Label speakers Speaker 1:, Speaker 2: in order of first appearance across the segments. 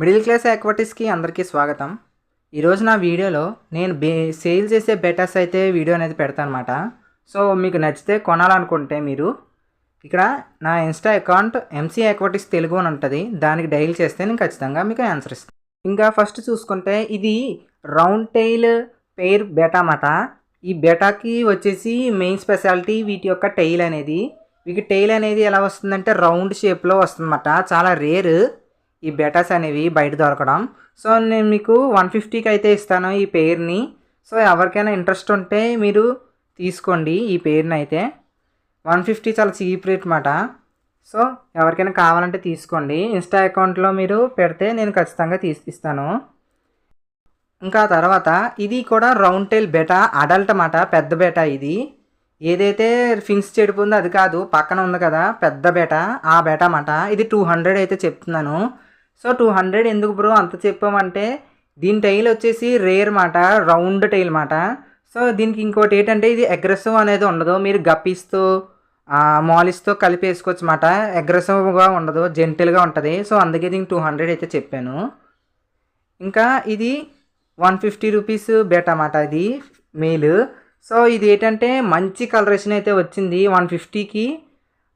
Speaker 1: Middle class యాక్టివిటీస్కి అందరికీ స్వాగతం. ఈరోజు నా వీడియోలో నేను బే సేల్ చేసే బెటర్స్ అయితే వీడియో అనేది పెడతానమాట. సో మీకు నచ్చితే కొనాలనుకుంటే మీరు ఇక్కడ నా Insta account MC activities Telugu అని ఉంటుంది. దానికి డైల్ చేస్తే నేను ఖచ్చితంగా మీకు ఆన్సర్ ఇస్తాను ఇంకా ఫస్ట్ చూసుకుంటే ఇది రౌండ్ టైల్ పెయిర్ బెటా అన్నమాట. ఈ బెటాకి వచ్చేసి మెయిన్ స్పెషాలిటీ వీటి యొక్క టైల్ అనేది. వీటి టైల్ అనేది ఎలా వస్తుందంటే రౌండ్ షేప్లో వస్తుందన్నమాట. చాలా రేర్. ఈ బెటాస్ అనేవి బయట దొరకడం. సో నేను మీకు వన్ ఫిఫ్టీకి అయితే ఇస్తాను ఈ పేరుని. సో ఎవరికైనా ఇంట్రెస్ట్ ఉంటే మీరు తీసుకోండి ఈ పేరుని అయితే. వన్ ఫిఫ్టీ చాలా చీప్ రేట్ మాట. సో ఎవరికైనా కావాలంటే తీసుకోండి. ఇన్స్టా అకౌంట్లో మీరు పెడితే నేను ఖచ్చితంగా తీసి ఇంకా తర్వాత ఇది కూడా రౌండ్ టైల్ బెట అడల్ట్ అనమాట పెద్ద బెట ఇది. ఏదైతే ఫిన్స్ చెడిపోయిందో అది కాదు పక్కన ఉంది కదా పెద్ద బెట ఆ బెట మాట. ఇది టూ హండ్రెడ్ అయితే చెప్తున్నాను. సో టూ హండ్రెడ్ ఎందుకు బ్రో అంత చెప్పామంటే దీని టైల్ వచ్చేసి రేర్ మాట రౌండ్ టైల్ మాట. సో దీనికి ఇంకోటి ఏంటంటే ఇది అగ్రెసివ్ అనేది ఉండదు. మీరు గప్పిస్తూ మాలిస్తో కలిపి వేసుకోవచ్చు అనమాట అగ్రెసివ్గా ఉండదు జెంటిల్గా ఉంటుంది. సో అందుకే దీనికి టూ హండ్రెడ్ అయితే చెప్పాను. ఇంకా ఇది వన్ ఫిఫ్టీ రూపీస్ బెట్ అన్నమాట ఇది మెయిల్ సో ఇది ఏంటంటే మంచి కలరేషన్ అయితే వచ్చింది వన్ ఫిఫ్టీకి.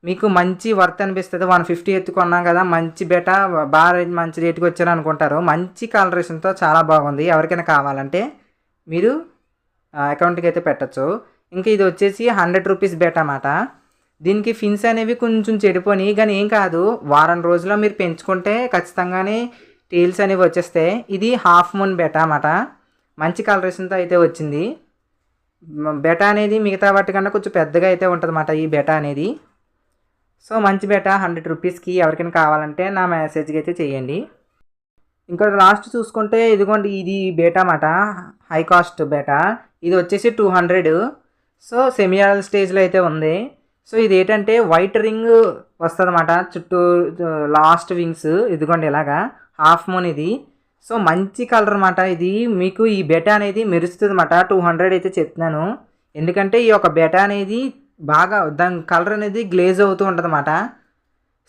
Speaker 1: మీకు మంచి వర్త్ అనిపిస్తుంది. వన్ ఫిఫ్టీ ఎత్తుకున్నాం కదా మంచి బెట బాగా మంచి రేటుకి వచ్చారు అనుకుంటారు. మంచి కలరేషన్తో చాలా బాగుంది. ఎవరికైనా కావాలంటే మీరు అకౌంట్కి అయితే పెట్టచ్చు. ఇంకా ఇది వచ్చేసి హండ్రెడ్ రూపీస్ బెట అన్నమాట. దీనికి ఫిన్స్ అనేవి కొంచెం చెడిపోయి కానీ ఏం కాదు వారం రోజుల్లో మీరు పెంచుకుంటే ఖచ్చితంగానే టేల్స్ అనేవి వచ్చేస్తాయి ఇది హాఫ్ మూన్ బెట అన్నమాట. మంచి కలరేషన్తో అయితే వచ్చింది. బెటా అనేది మిగతా వాటి కన్నా కొంచెం పెద్దగా అయితే ఉంటుంది ఈ బెటా అనేది. సో మంచి బేట హండ్రెడ్ రూపీస్కి ఎవరికైనా కావాలంటే నా మెసేజ్కి అయితే చేయండి. ఇంకా లాస్ట్ చూసుకుంటే ఇదిగోండి ఇది బేటా మాట హై కాస్ట్ బేటా. ఇది వచ్చేసి టూ హండ్రెడ్ సో సెమీఆల్ స్టేజ్లో అయితే ఉంది. సో ఇది ఏంటంటే వైట్ రింగ్ వస్తుంది చుట్టూ లాస్ట్ వింగ్స్ ఇదిగోండి ఇలాగా. హాఫ్ మూన్ ఇది. సో మంచి కలర్ అనమాట ఇది మీకు ఈ బెటా అనేది మెరుస్తుంది అన్నమాట. టూ హండ్రెడ్ అయితే చెప్తున్నాను. ఎందుకంటే ఈ యొక్క బెటా అనేది బాగా దాని కలర్ అనేది గ్లేజ్ అవుతూ ఉంటుంది అన్నమాట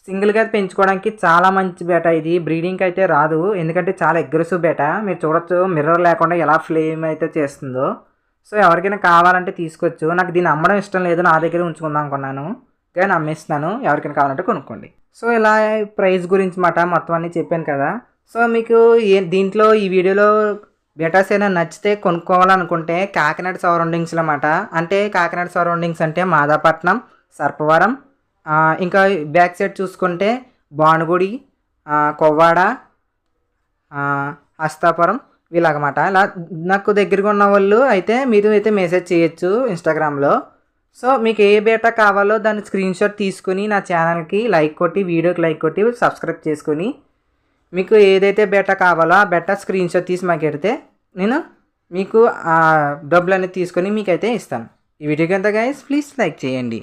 Speaker 1: సింగిల్గా పెంచుకోవడానికి చాలా మంచి బేట ఇది. బ్రీడింగ్కి అయితే రాదు. ఎందుకంటే చాలా అగ్రెసివ్ బేట మీరు చూడొచ్చు మిర్రర్ లేకుండా ఎలా ఫ్లేమ్ అయితే చేస్తుందో. సో ఎవరికైనా కావాలంటే తీసుకోవచ్చు. నాకు దీన్ని అమ్మడం ఇష్టం లేదు. నా దగ్గర ఉంచుకుందాం అనుకున్నాను. కానీ అమ్మేస్తున్నాను. ఎవరికైనా కావాలంటే కొనుక్కోండి. సో ఇలా ప్రైస్ గురించి మాట మొత్తం అన్నీ చెప్పాను కదా. సో మీకు ఏ దీంట్లో ఈ వీడియోలో బెటాస్ అయినా నచ్చితే కొనుక్కోవాలనుకుంటే కాకినాడ సరౌండింగ్స్లో అన్నమాట. అంటే కాకినాడ సరౌండింగ్స్ అంటే మాదాపట్నం సర్పవరం ఇంకా బ్యాక్ సైడ్ చూసుకుంటే బానుగుడి కొవ్వాడ హస్తాపురం వీళ్ళకమాట ఇలా నాకు దగ్గరగా ఉన్న వాళ్ళు అయితే మీరు అయితే మెసేజ్ చేయొచ్చు ఇన్స్టాగ్రామ్లో. సో మీకు ఏ బేటా కావాలో దాని స్క్రీన్షాట్ తీసుకుని నా ఛానల్కి లైక్ కొట్టి వీడియోకి లైక్ కొట్టి సబ్స్క్రైబ్ చేసుకుని మీకు ఏదైతే బెట్ట కావాలో ఆ బెట్ట స్క్రీన్ షాట్ తీసి మాకు పెడితే నేను మీకు ఆ డబ్బులు అనేది తీసుకొని మీకైతే ఇస్తాను. ఈ వీడియోకి ఎంత గైస్ ప్లీజ్ లైక్ చేయండి.